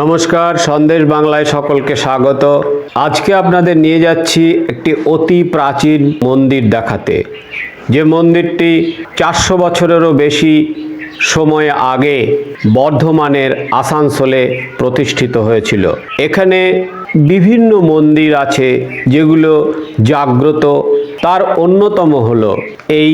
নমস্কার, সন্দেশ বাংলায় সকলকে স্বাগত। আজকে আপনাদের নিয়ে যাচ্ছি একটি অতি প্রাচীন মন্দির দেখাতে। যে মন্দিরটি চারশো বছরেরও বেশি সময় আগে বর্ধমানের আসানসোলে প্রতিষ্ঠিত হয়েছিল। এখানে বিভিন্ন মন্দির আছে যেগুলো জাগ্রত। তার অন্যতম হল এই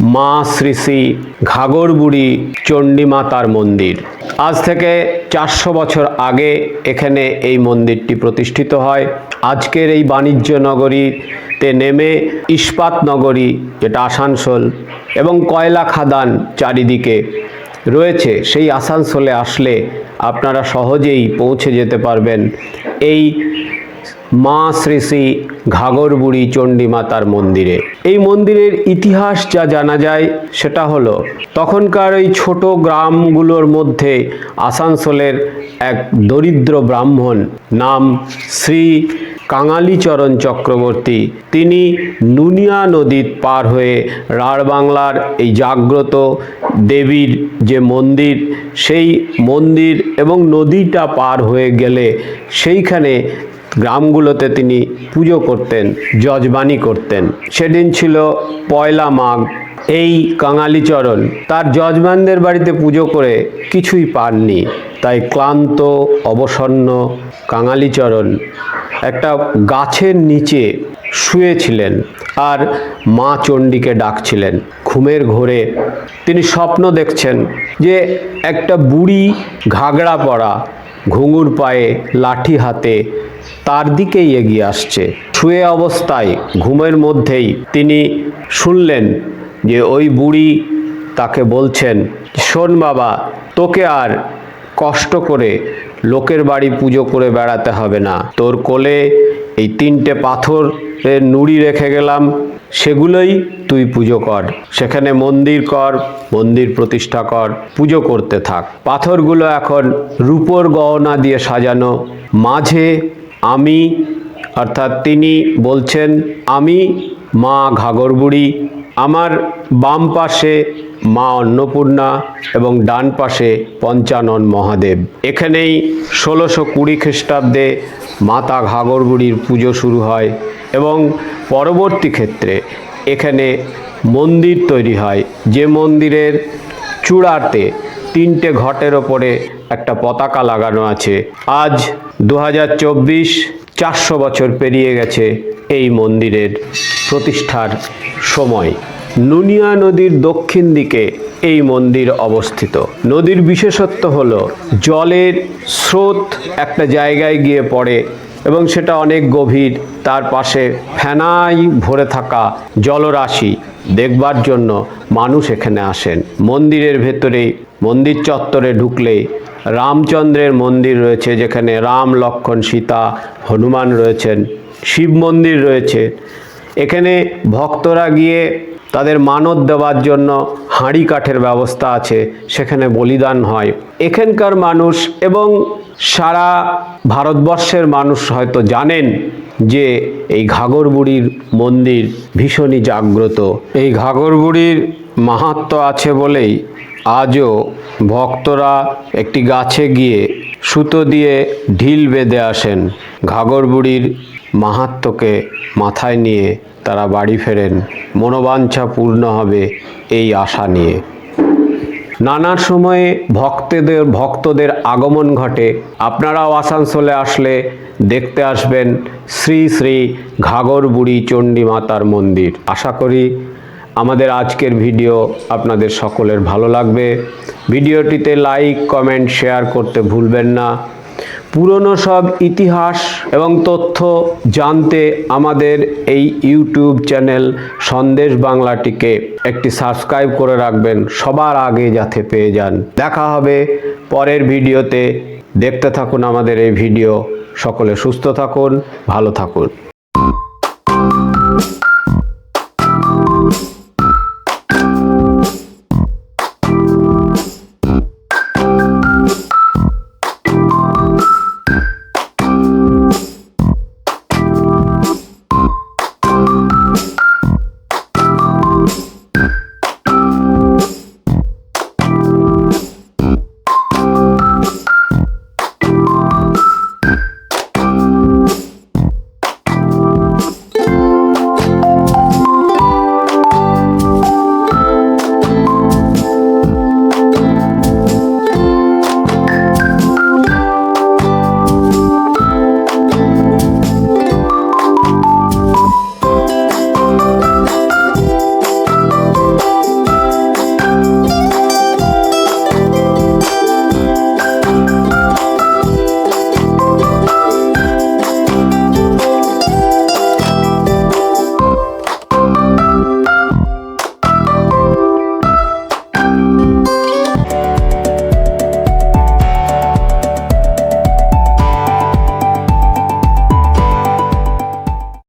মা শ্রী শ্রী ঘাগরবুড়ি চণ্ডীমাতার মন্দির। আজ থেকে চারশো বছর আগে এখানে এই মন্দিরটি প্রতিষ্ঠিত হয়। আজকের এই বাণিজ্য নগরীতে নেমে ইস্পাত নগরী, যেটা আসানসোল, এবং কয়লা খাদান চারিদিকে রয়েছে, সেই আসানসোলে আসলে আপনারা সহজেই পৌঁছে যেতে পারবেন। এই মা শ্রী শ্রী ঘাগরবুড়ি চণ্ডী মাতার মন্দিরে। এই মন্দিরের ইতিহাস যা জানা যায় সেটা হলো, তখনকার এই ছোট গ্রামগুলোর মধ্যে আসানসোলের এক দরিদ্র ব্রাহ্মণ নাম শ্রী কাঙালিচরণ চক্রবর্তী। তিনি নুনিয়া নদীর পার হয়ে রাঢ় বাংলার এই জাগ্রত দেবীর যে মন্দির, সেই মন্দির এবং নদীটা পার হয়ে গেলে সেইখানে গ্রামগুলোতে তিনি পুজো করতেন যজবানি করতেন। সেদিন ছিল পয়লা মাঘ। এই কাঙালিচরণ তার যজমানদের বাড়িতে পুজো করে কিছুই পাননি। তাই ক্লান্ত, অবসন্ন কাঙালিচরণ একটা গাছের নিচে শুয়েছিলেন আর মা চণ্ডীকে ডাকছিলেন। ঘুমের ঘোরে তিনি স্বপ্ন দেখছেন যে একটা বুড়ি ঘাগড়া পরা ঘুঙুর পায়ে লাঠি হাতে তার দিকেই এগিয়ে আসছে। শুয়ে অবস্থায় ঘুমের মধ্যেই তিনি শুনলেন যে ওই বুড়ি তাকে বলছেন, শোন বাবা, তোকে আর কষ্ট করে লোকের বাড়ি পুজো করে বেড়াতে হবে না। তোর কোলে এই তিনটে পাথরের নুড়ি রেখে গেলাম, সেগুলোই তুই পুজো কর। সেখানে মন্দির কর, মন্দির প্রতিষ্ঠা কর, পুজো করতে থাক। পাথরগুলো এখন রূপোর গহনা দিয়ে সাজানো। মাঝে আমি, অর্থাৎ তিনি বলছেন, আমি মা ঘাগরবুড়ি আমার বাম পাশে মা অন্নপূর্ণা এবং ডান পাশে পঞ্চানন মহাদেব। এখানেই ষোলোশো কুড়ি খ্রিস্টাব্দে মাতা ঘাগরবুড়ির পুজো শুরু হয় এবং পরবর্তী ক্ষেত্রে এখানে মন্দির তৈরি হয়। যে মন্দিরের চূড়াতে তিনটে ঘটের ওপরে একটা পতাকা লাগানো আছে। আজ দু হাজার চব্বিশ চারশো বছর পেরিয়ে গেছে এই মন্দিরের। প্রতিষ্ঠার সময়। নুনিয়া নদীর দক্ষিণ দিকে এই মন্দির অবস্থিত। নদীর বিশেষত্ব হল, জলের স্রোত একটা জায়গায় গিয়ে পড়ে এবং সেটা অনেক গভীর। তার পাশে ফেনাই ভরে থাকা জলরাশি দেখবার জন্য মানুষ এখানে আসেন। মন্দিরের ভেতরে মন্দির চত্বরে ঢুকলে রামচন্দ্রের মন্দির রয়েছে, যেখানে রাম, লক্ষণ, সীতা, হনুমান রয়েছেন। শিব মন্দির রয়েছে এখানে ভক্তরা গিয়ে তাদের মানত দেওয়ার জন্য হাঁড়ি কাঠের ব্যবস্থা আছে, সেখানে বলিদান হয়। এখানকার মানুষ এবং সারা ভারতবর্ষের মানুষ হয়তো জানেন যে এই ঘাগরবুড়ির মন্দির ভীষণই জাগ্রত। এই ঘাগরবুড়ির মাহাত্ম আছে বলেই আজও ভক্তরা একটি গাছে গিয়ে সুতো দিয়ে ঢিল বেঁধে আসেন। ঘাগরবুড়ির মাহাত্মকে মাথায় নিয়ে তারা বাড়ি ফেরেন। মনোবাঞ্ছা পূর্ণ হবে এই আশা নিয়ে। নানার সময়ে ভক্তদের ভক্তদের আগমন ঘটে। আপনারাও আসানসোলে আসলে দেখতে আসবেন শ্রী শ্রী ঘাগরবুড়ি চণ্ডী মাতার মন্দির। আশা করি আমাদের আজকের ভিডিও আপনাদের সকলের ভালো লাগবে। ভিডিওটিতে লাইক, কমেন্ট, শেয়ার করতে ভুলবেন না। পুরনো সব ইতিহাস এবং তথ্য জানতে আমাদের এই ইউটিউব চ্যানেল সন্দেশ বাংলাটিকে একটি সাবস্ক্রাইব করে রাখবেন। সবার আগে যাতে পেয়ে যান। দেখা হবে পরের ভিডিওতে। দেখতে থাকুন আমাদের এই ভিডিও। সকলে সুস্থ থাকুন, ভালো থাকুন।